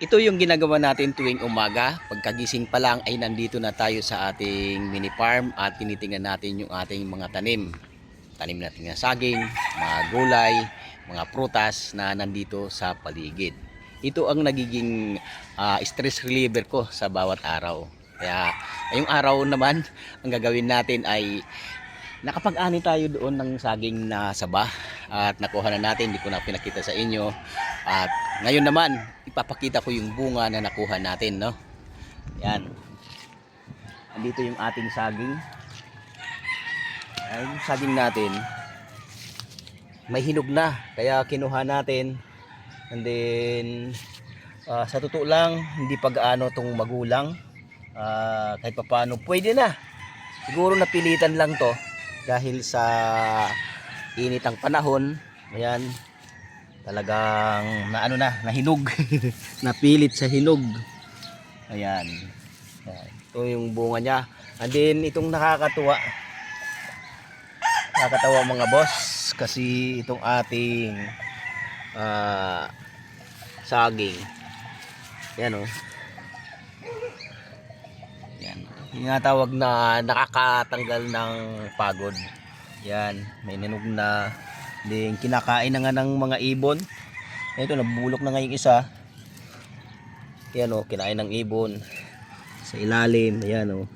Ito yung ginagawa natin tuwing umaga. Pagkagising pa lang ay nandito na tayo sa ating mini farm at tinitingnan natin yung ating mga tanim. Tanim natin ng saging, mga gulay, mga prutas na nandito sa paligid. Ito ang nagiging ah, stress reliever ko sa bawat araw. Kaya ngayong araw naman, ang gagawin natin ay nakapag-ani tayo doon ng saging na saba at nakuha na natin, hindi ko na pinakita sa inyo. At ngayon naman, ipapakita ko yung bunga na nakuha natin, no? Yan. Andito yung ating saging. Ay, yung saging natin, may hinog na. Kaya kinuha natin. And then, ah, sa totoo lang, hindi pa gaano tong magulang. Ah, kahit pa paano, pwede na. Siguro napilitan lang to dahil sa init ang panahon. Ayan, talagang na ano na, nahinog. Napilit sa hinog. Ayan. Ito yung bunga niya. And then itong nakakatuwa. Nakakatawa mga boss kasi itong ating ah, saging. Yan oh. Yan. Yung nga tawag na nakakatanggal ng pagod. Yan, may nanog na din kinakain na nga ng mga ibon. Ito nabulok na nga yung isa. Yan oh, kinain ng ibon sa ilalim. Yan oh.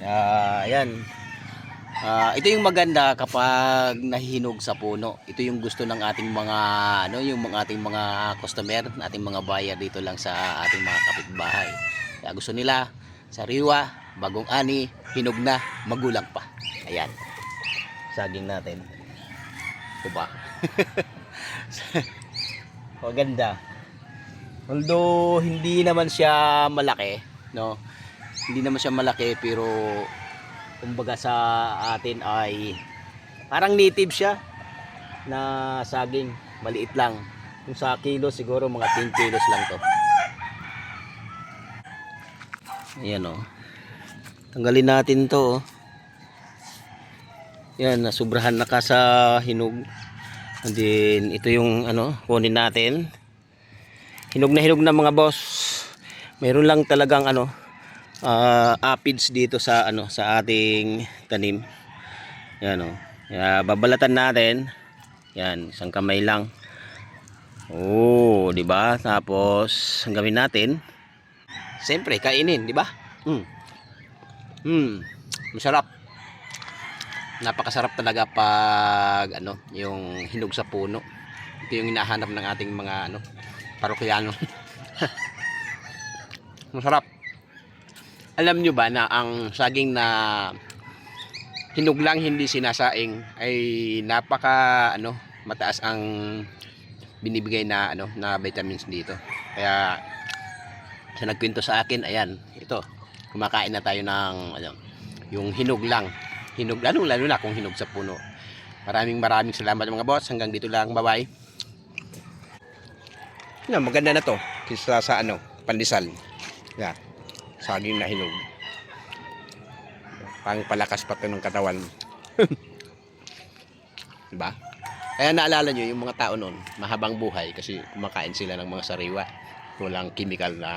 Ah, yan. Ah, ito yung maganda kapag nahihinog sa puno. Ito yung gusto ng ating mga ano, yung mga ating mga customer, ating mga buyer dito lang sa ating mga kapitbahay. Kaya gusto nila sariwa, bagong ani, hinog na, magulang pa. Ayan. Saging natin. Ito ba? Maganda. Although hindi naman siya malaki, no? Hindi naman siya malaki pero kumbaga sa atin ay parang native siya na saging, maliit lang. Kung sa kilo siguro mga 10 kilos lang to. Ayan oh. Tanggalin natin to oh. Yan, nasubrahan na ka sa hinog. And then, ito yung ano, kunin natin. Hinog na hinog na mga boss. Meron lang talagang ano, ah, apids dito sa ano, sa ating tanim. Yan oh. Kaya babalatan natin. Yan, isang kamay lang. Oh, 'di ba? Tapos, ang gawin natin, siyempre kainin, 'di ba? Hmm. Hmm, masarap napakasarap talaga pag ano, yung hinog sa puno. Ito yung hinahanap ng ating mga ano, parokyano. Masarap. Alam nyo ba na ang saging na hinog lang hindi sinasaing ay napaka ano, mataas ang binibigay na ano, na vitamins dito. Kaya sa nagkwento sa akin, ayan, ito. Kumakain na tayo ng ano, yung hinog lang. Hinog lalo lalo na kung hinog sa puno. Maraming maraming salamat mga boss. Hanggang dito lang. Bye bye na maganda na to kisa sa ano pandesal. Yeah. saging na hinog. Pang palakas pa to ng katawan. Diba? Kaya naalala nyo yung mga tao noon mahabang buhay kasi kumakain sila ng mga sariwa walang chemical na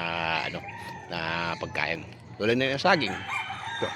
ano na pagkain. Tulad na yung saging. so,